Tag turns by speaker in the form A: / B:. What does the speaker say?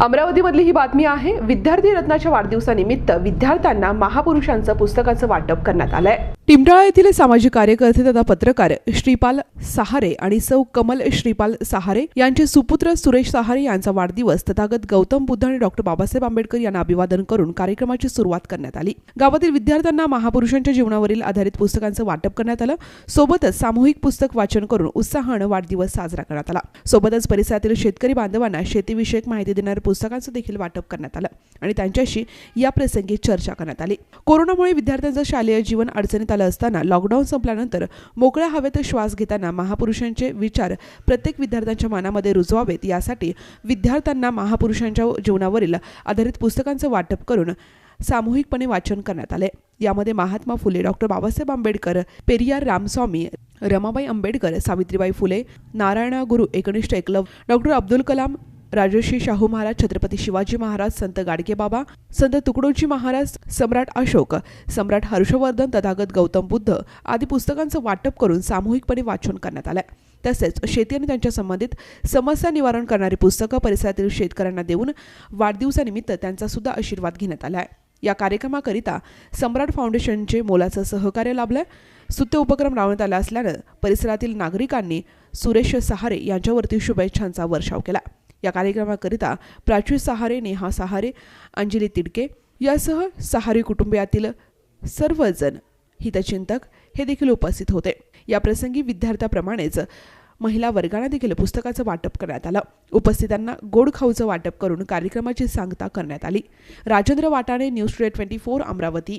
A: अमरावतीमधली ही बातमी आहे विद्यार्थी रत्नाच्या वाढदिवसानिमित्त विद्यार्थ्यांना महापुरुषांचं पुस्तकाचं वाटप करण्यात आलंय. टिमटाळा येथील सामाजिक कार्यकर्ते तथा पत्रकार श्रीपाल सहारे आणि सौ कमल श्रीपाल सहारे यांचे सुपुत्र सुरेश सहारे यांचा वाढदिवस तथागत गौतम बुद्ध आणि डॉक्टर बाबासाहेब आंबेडकर यांना अभिवादन करून कार्यक्रमाची सुरुवात करण्यात आली. गावातील विद्यार्थ्यांना महापुरुषांच्या जीवनावरील आधारित पुस्तकांचं वाटप करण्यात आलं. सोबतच सामूहिक पुस्तक वाचन करून उत्साहानं वाढदिवस साजरा करण्यात आला. सोबतच परिसरातील शेतकरी बांधवांना शेतीविषयक माहिती देणाऱ्या पुस्तकांचं देखील वाटप करण्यात आलं आणि त्यांच्याशी या प्रसंगी चर्चा करण्यात आली. कोरोनामुळे विद्यार्थ्यांचं शालेय जीवन अडचणीत झालं असताना लॉकडाऊन संपल्यानंतर मोकळ्या हवेत श्वास घेताना महापुरुषांचे विचार प्रत्येक विद्यार्थ्यांच्या मनामध्ये रुजवावेत. यासाठी विद्यार्थ्यांना महापुरुषांच्या जीवनावरील आधारित पुस्तकांचं वाटप करून सामूहिकपणे वाचन करण्यात आले. यामध्ये महात्मा फुले डॉक्टर बाबासाहेब आंबेडकर पेरियार रामस्वामी रमाबाई आंबेडकर सावित्रीबाई फुले नारायण गुरु एकनिष्ठ एकलव डॉक्टर अब्दुल कलाम राजर्षी शाहू महाराज छत्रपती शिवाजी महाराज संत गाडगेबाबा संत तुकडोजी महाराज सम्राट अशोक सम्राट हर्षवर्धन तथागत गौतम बुद्ध आदी पुस्तकांचं वाटप करून सामूहिकपणे वाचन करण्यात आलं तसेच शेती आणि त्यांच्या संबंधित समस्या निवारण करणारी पुस्तकं परिसरातील शेतकऱ्यांना देऊन वाढदिवसानिमित्त त्यांचा सुद्धा आशीर्वाद घेण्यात आला आहे या कार्यक्रमाकरिता सम्राट फाउंडेशनचे मोलाचं सहकार्य लाभलंय. स्तुत्य उपक्रम राबवण्यात आला असल्यानं परिसरातील नागरिकांनी सुरेश सहारे यांच्यावरती शुभेच्छांचा वर्षाव केला. या कार्यक्रमाकरिता प्राची सहारे नेहा सहारे अंजली तिडके यासह सहारे कुटुंबियातील सर्वजण हितचिंतक हे देखील उपस्थित होते. या प्रसंगी विद्यार्थ्याप्रमाणेच महिला वर्गांना देखील पुस्तकाचं वाटप करण्यात आलं. उपस्थितांना गोड खाऊचं वाटप करून कार्यक्रमाची सांगता करण्यात आली. Rajendra Watane news today twenty four Amravati.